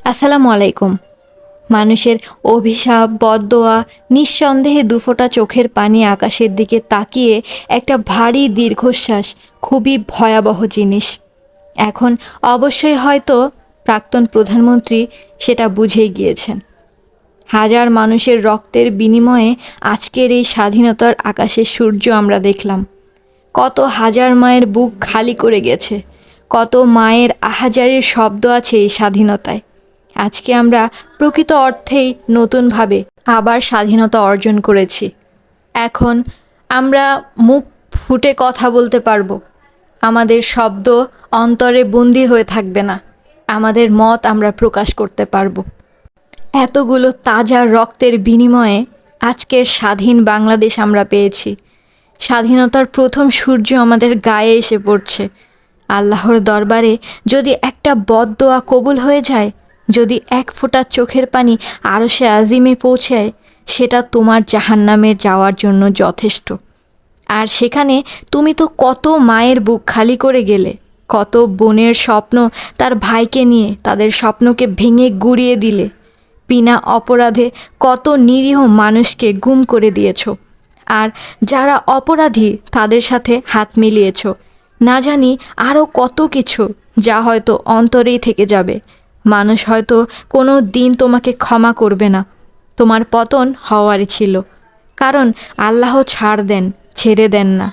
আসসালামু আলাইকুম। মানুষের অভিশাপ বদোয়া নিঃসন্দেহে দুফোঁটা চোখের পানি আকাশের দিকে তাকিয়ে একটা ভারী দীর্ঘশ্বাস, খুবই ভয়াবহ জিনিস। এখন অবশ্যই হয়তো প্রাক্তন প্রধানমন্ত্রী সেটা বুঝেই গিয়েছেন। হাজার মানুষের রক্তের বিনিময়ে আজকের এই স্বাধীনতার আকাশে সূর্য আমরা দেখলাম। কত হাজার মায়ের বুক খালি করে গেছে, কত মায়ের আহাজারের শব্দ আছে এই স্বাধীনতায়। আজকে আমরা প্রকৃত অর্থেই নতুনভাবে আবার স্বাধীনতা অর্জন করেছি। এখন আমরা মুখ ফুটে কথা বলতে পারব। আমাদের শব্দ অন্তরে বন্দি হয়ে থাকবে না। আমাদের মত আমরা প্রকাশ করতে পারব। এতগুলো তাজা রক্তের বিনিময়ে আজকের স্বাধীন বাংলাদেশ আমরা পেয়েছি। স্বাধীনতার প্রথম সূর্য আমাদের গায়ে এসে পড়ছে। আল্লাহর দরবারে যদি একটা বদদোয়া কবুল হয়ে যায় যদি এক ফোঁটা চোখের পানি আরও সে আজিমে পৌঁছায়, সেটা তোমার জাহান্নামের যাওয়ার জন্য যথেষ্ট। আর সেখানে তুমি তো কত মায়ের বুক খালি করে গেলে, কত বোনের স্বপ্ন তার ভাইকে নিয়ে তাদের স্বপ্নকে ভেঙে গুড়িয়ে দিলে। বিনা অপরাধে কত নিরীহ মানুষকে গুম করে দিয়েছ। আর যারা অপরাধী তাদের সাথে হাত মিলিয়েছ। না জানি আরও কত কিছু যা হয়তো অন্তরেই থেকে যাবে। মানুষ হয়তো কোনো দিন তোমাকে ক্ষমা করবে না। তোমার পতন হওয়ারই ছিল। কারণ আল্লাহ ছাড় দেন, ছেড়ে দেন না।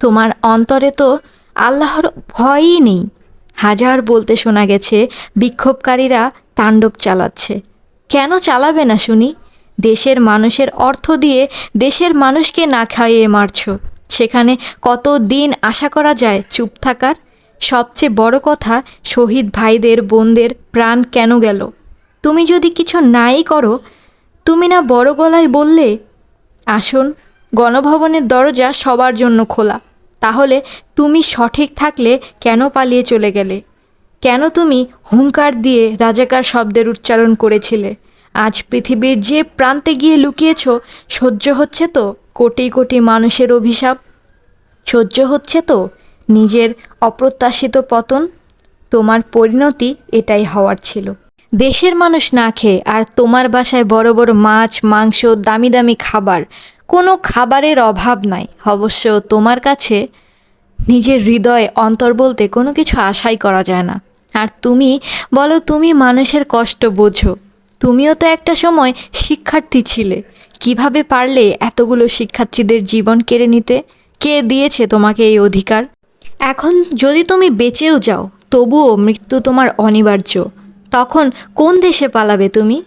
তোমার অন্তরে তো আল্লাহর ভয়ই নেই। হাজার বলতে শোনা গেছে, বিক্ষোভকারীরা তাণ্ডব চালাচ্ছে। কেন চালাবে না শুনি? দেশের মানুষের অর্থ দিয়ে দেশের মানুষকে না খাইয়ে মারছ। সেখানে কত দিন আশা করা যায় চুপ থাকার? সবচেয়ে বড় কথা, শহীদ ভাইদের, বোনদের প্রাণ কেন গেল? তুমি যদি কিছু নাই করো, তুমি না বড় গলায় বললে? আসুন, গণভবনের দরজা সবার জন্য খোলা। তাহলে তুমি সঠিক থাকলে কেন পালিয়ে চলে গেলে? কেন তুমি হুঙ্কার দিয়ে রাজাকার শব্দের উচ্চারণ করেছিলে? আজ পৃথিবীর যে প্রান্তে গিয়ে লুকিয়েছ, সহ্য হচ্ছে তো কোটি কোটি মানুষের অভিশাপ? সহ্য হচ্ছে তো নিজের অপ্রত্যাশিত পতন, তোমার পরিণতি এটাই হওয়ার ছিল। দেশের মানুষ না খেয়ে আর তোমার বাসায় বড় বড় মাছ, মাংস, দামি দামি খাবার, কোনো খাবারের অভাব নাই। অবশ্য তোমার কাছে নিজের হৃদয় অন্তর বলতে কোনো কিছু আশাই করা যায় না। আর তুমি, বলো তুমি মানুষের কষ্ট বোঝো। তুমিও তো একটা সময় শিক্ষার্থী ছিলে। কীভাবে পারলে এতগুলো শিক্ষার্থীদের জীবন কেড়ে নিতে? কে দিয়েছে তোমাকে এই অধিকার? এখন যদি তুমি বেঁচেও যাও, তবুও মৃত্যু তোমার অনিবার্য। তখন কোন দেশে পালাবে তুমি?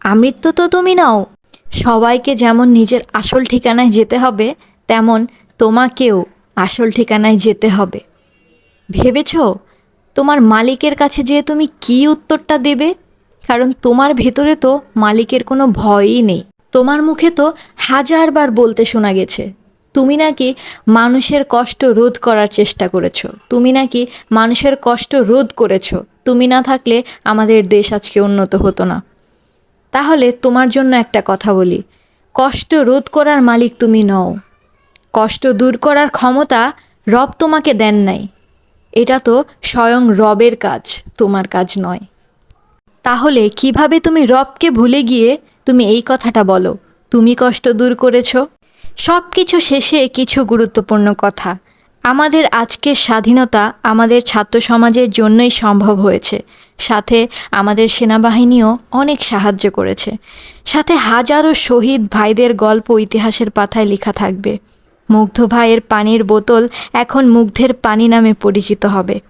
আমৃত্যু তো তুমি নাও। সবাইকে যেমন নিজের আসল ঠিকানায় যেতে হবে, তেমন তোমাকেও আসল ঠিকানায় যেতে হবে। ভেবেছ? তোমার মালিকের কাছে যেয়ে তুমি কী উত্তরটা দেবে? কারণ তোমার ভেতরে তো মালিকের কোনো ভয়ই নেই। তোমার মুখে তো হাজারবার বলতে শোনা গেছে তুমি নাকি মানুষের কষ্ট রোধ করার চেষ্টা করেছ। তুমি নাকি মানুষের কষ্ট রোধ করেছ। তুমি না থাকলে আমাদের দেশ আজকে উন্নত হতো না। তাহলে তোমার জন্য একটা কথা বলি। কষ্ট রোধ করার মালিক তুমি নও। কষ্ট দূর করার ক্ষমতা রব তোমাকে দেন নাই। এটা তো স্বয়ং রবের কাজ, তোমার কাজ নয়। তাহলে কীভাবে তুমি রবকে ভুলে গিয়ে তুমি এই কথাটা বলো? তুমি কষ্ট দূর করেছ? সব কিছু শেষে কিছু গুরুত্বপূর্ণ কথা। আমাদের আজকের স্বাধীনতা আমাদের ছাত্র সমাজের জন্যই সম্ভব হয়েছে। সাথে আমাদের সেনাবাহিনীও অনেক সাহায্য করেছে। সাথে হাজারো শহীদ ভাইদের গল্প ইতিহাসের পাতায় লেখা থাকবে। মুগ্ধ ভাইয়ের পানির বোতল এখন মুগ্ধের পানি নামে পরিচিত হবে।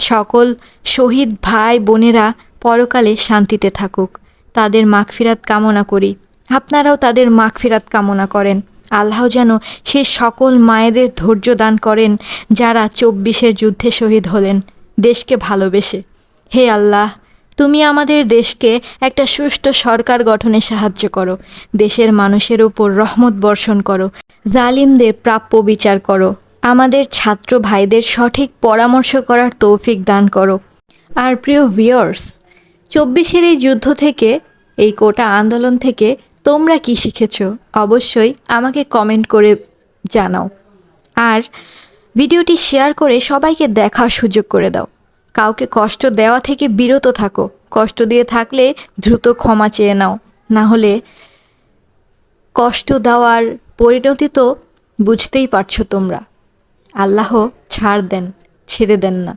সকল শহীদ ভাই বোনেরা পরকালে শান্তিতে থাকুক। তাদের মাগফিরাত কামনা করি। আপনারাও তাদের মাগফিরাত কামনা করেন। আল্লাহ যেন সে সকল মায়েদের ধৈর্য দান করেন, যারা চব্বিশের যুদ্ধে শহীদ হলেন। দেশকে ভালোবেসে। হে আল্লাহ, তুমি আমাদের দেশকে একটা সুষ্ঠু সরকার গঠনে সাহায্য করো। দেশের মানুষের ওপর রহমত বর্ষণ করো। জালিমদের প্রাপ্য বিচার করো। আমাদের ছাত্র ভাইদের সঠিক পরামর্শ করার তৌফিক দান করো। আর প্রিয় ভিওর্স চব্বিশের এই যুদ্ধ থেকে, এই কোটা আন্দোলন থেকে তোমরা কি শিখেছ? অবশ্যই আমাকে কমেন্ট করে জানাও। আর ভিডিওটি শেয়ার করে সবাইকে দেখার সুযোগ করে দাও। কাউকে কষ্ট দেওয়া থেকে বিরত থাকো। কষ্ট দিয়ে থাকলে দ্রুত ক্ষমা চেয়ে নাও। না হলে কষ্ট দেওয়ার পরিণতি তো বুঝতেই পারছ তোমরা। আল্লাহ ছাড় দেন, ছেড়ে দেন না।